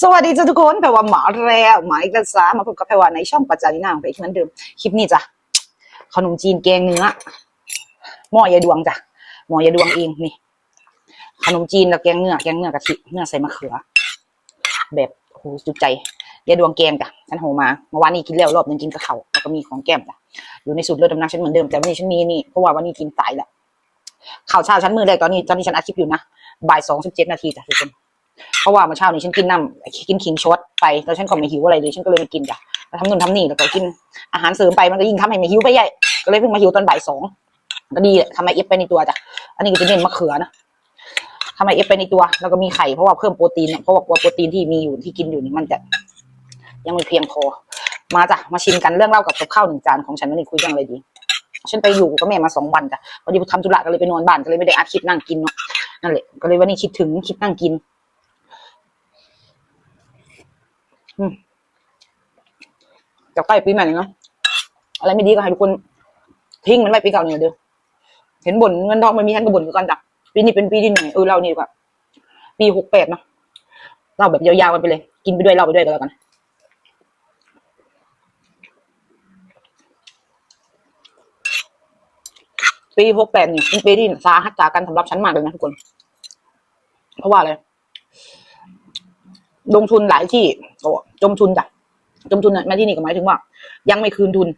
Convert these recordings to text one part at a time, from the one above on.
สวัสดีจ้าทุกคนแพรว่าหมาแล้วหมาอีกแล้วจ้ามาพบกับแพรว่าในช่องปัจจานินางไปอีกเหมือนเดิมคลิปนี้จ้ะขนมจีนแกงเนื้อหม้อยายดวงจ้ะหม้อยายดวงเองนี่ ขนมจีนแล้วแกงเนื้อแกงเนื้อกะทิเนื้อใส่มะเขือ แบบโหจุใจยายดวงแกงจ้ะฉันโหมาเมื่อวานนี้กินแล้วรอบหนึงกินกับเขาแล้วก็มีของแก้มจ้ะอยู่ในสูตรเลือดดำน้ำฉันเหมือนเดิมแต่วันนี้ฉันมีนี่เพราะว่าวันนี้กินสายแหละข่าวเช้าฉันมือแรกตอนนี้ตอนนี้ฉันอัดคลิปอยู่นะบ่ายสองสิบเจ็ดนาทีจ้ะทุกคน เพราะว่าเมื่อเช้านี้ฉันกินน้ำกินขิงช็อตไปแล้วฉันก็ไม่หิวอะไรเลยฉันก็เลยไม่กินจ้ะแล้วทำนู่นทำนี่แล้วก็กินอาหารเสริมไปมันก็ยิ่งทำให้ไม่หิวไปใหญ่ก็เลยเพิ่งมาหิวตอนบ่ายสองก็ดีแหละทำไมเอฟไปในตัวจ้ะอันนี้ก็จะเน้นมะเขือนะทำไมเอฟไปในตัวแล้วก็มีไข่เพราะว่าเพิ่มโปรตีนเนี่ยเพราะว่าโปรตีนที่มีอยู่ที่กินอยู่นี่มันจะยังไม่เพียงพอมาจ้ะมาชิมกันเรื่องเล่ากับกับข้าวหนึ่งจานของฉันวันนี้คุยเรื่องไรดีฉันไปอยู่กับแม่มาสองวันจ้ะพอดีทำธุระก็เลยไปนอนบ้านก็เลยไม่ได้อัดคลิปนั่งกินเนาะนั่นแหละก็เลยวันนี้คิดถึงคลิปนั่งกิน จะใกล้ปีใหม่แล้วเนาะอะไรไม่ดีก็ให้ทุกคน ทิ้งมันไว้ปีเก่าเนี่ยเด้อเห็นบ่นเงินทองไม่มีฉันก็บ่นกันจ้ะปีนี้เป็นปีที่หนึ่งเออเรานี่ดีกว่าปีหกแปดเนาะเราแบบยาวๆกันไปเลย กินไปด้วยเล่าไปด้วยกันแล้วกันปีหกแปดนี่เป็นปีที่สาหัสจากกันสำหรับฉันมากเลยนะทุกคน เพราะว่าอะไร ลงทุนหลายที่โอ้จมทุนจ้ะจมทุนน่ะมาที่นี่ก็หมายถึงว่า ยังไม่คืนทุน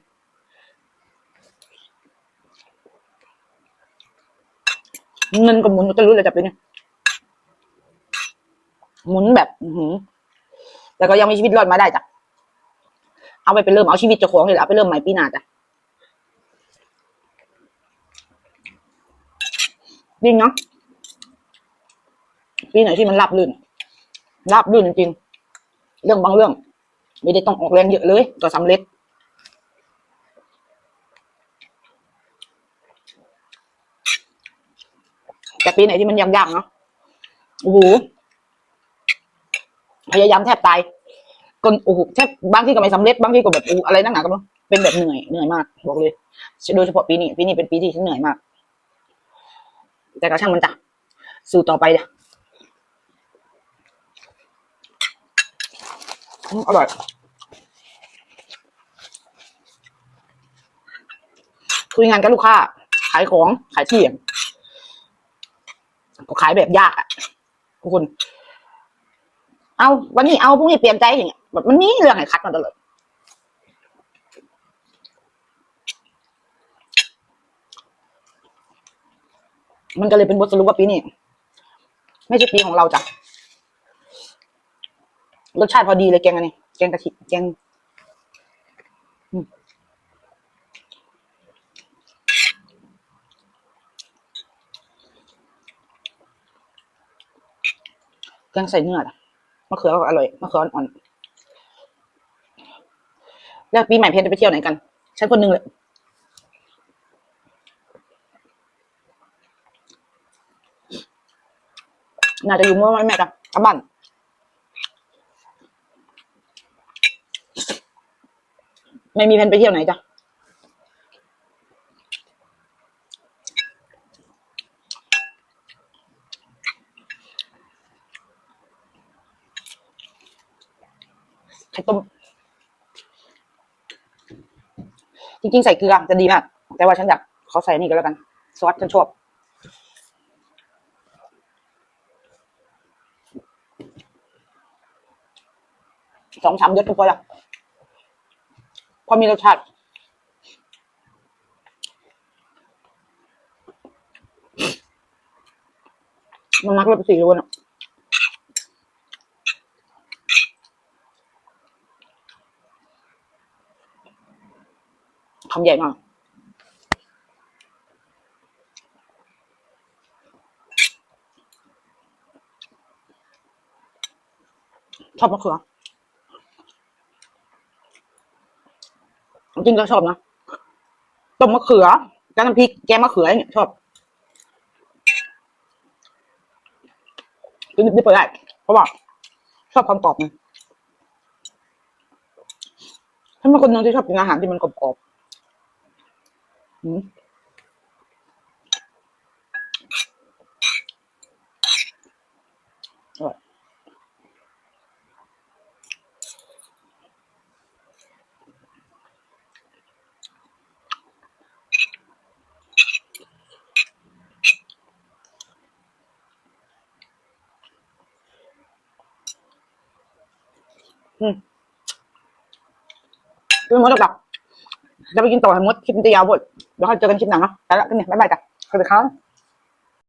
เงินก็หมุนจะรู้เลยจะเป็นไงหมุนแบบอืหือแต่ก็ยังมีชีวิตรอดมาได้จ้ะเอาไปเป็นเริ่มเอาชีวิตเจ้าของเลยเอาไปเริ่มใหม่ปีหน้าจ้ะจริงเนาะปีไหนที่มันราบลื่น ราบลื่นจริงๆเรื่องบางเรื่อง ไม่ได้ต้องออกแรงเยอะเลยก็สำเร็จแต่ปีไหนที่มันยากๆเนาะโอ้โหพยายามแทบตายจนโอ้โหแทบบางที่ก็ไม่สำเร็จบางที่ก็แบบอะไรนักหนาก็ไม่รู้เป็นแบบเหนื่อยเหนื่อยมากบอกเลยโดยเฉพาะปีนี้ปีนี้เป็นปีที่ฉันเหนื่อยมาก แต่ก็ช่างมันจ้ะสู้ต่อไปเลย อร่อยคุยงานกับลูกค้า ขายของ ขายที่ก็ขายแบบยากอะทุกคน เอาวันนี้เอาพรุ่งนี้เปลี่ยนใจอย่างเงี้ยแบบมันมีเรื่องให้คัดมาตลอดมันก็เลยเป็นบทสรุปว่าปีนี้ ไม่ใช่ปีของเราจ้ะ รสชาติพอดีเลยแกงอันนี้แกงกะทิแกงแกงใส่เนื้อมะเขือก็อร่อยมะเขืออ่อนแล้วปีใหม่เพชรจะไปเที่ยวไหนกัน ฉันคนหนึ่งเลยน่าจะอยู่เมื่อวันแม่จ้ะกลับบ้าน ไม่มีแผนไปเที่ยวไหนจ้ะไข่ต้ม จริงๆ ใส่เกลือจะดีมาก แต่ว่าฉันอยากขอใส่นี่ก็แล้วกัน ซอสฉันชอบสองสามยศก็พอละ พอมีรสชาติมันนักเลยไปสี่ล้วนอะคำใหญ่มากชอบมะเขือ จริงก็ชอบนะต้มมะเขือแกับน้ำพริกแกงมะเขือเนี่ยชอบกินดิบไปได้เพราะว่าชอบความกรอบไงฉันเป็นคนนึงที่ชอบกินอาหารที่มันกรอบๆอืมอร่อย อืม กินมดแล้วกับจะไปกินต่อให้มดคลิปมันจะยาวหมดเดี๋ยวค่อยเจอกันคลิปหนังเนาะไปละกันเนี่ยบ๊ายบายจ้ะสวัสดีครับ